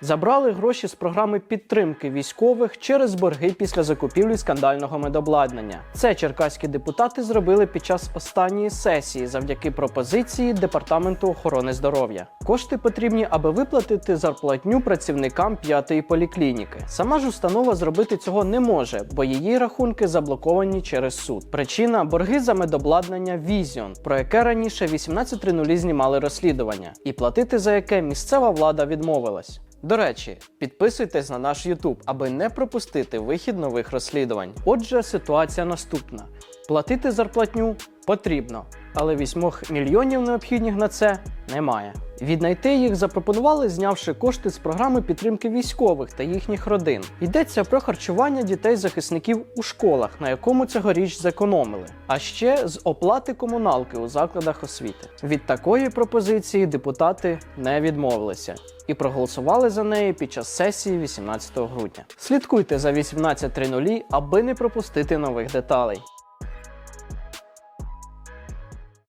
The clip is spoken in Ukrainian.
Забрали гроші з програми підтримки військових через борги після закупівлі скандального медобладнання. Це черкаські депутати зробили під час останньої сесії завдяки пропозиції департаменту охорони здоров'я. Кошти потрібні, аби виплатити зарплатню працівникам п'ятої поліклініки. Сама ж установа зробити цього не може, бо її рахунки заблоковані через суд. Причина борги за медобладнання Візіон, про яке раніше 18.00 знімали розслідування, і платити за яке місцева влада відмовилась. До речі, підписуйтесь на наш YouTube, аби не пропустити вихід нових розслідувань. Отже, ситуація наступна: платити зарплатню потрібно, але 8 мільйонів необхідних на це немає. Віднайти їх запропонували, знявши кошти з програми підтримки військових та їхніх родин. Йдеться про харчування дітей захисників у школах, на якому цьогоріч зекономили, а ще з оплати комуналки у закладах освіти. Від такої пропозиції депутати не відмовилися і проголосували за неї під час сесії 18 грудня. Слідкуйте за 18.00, аби не пропустити нових деталей.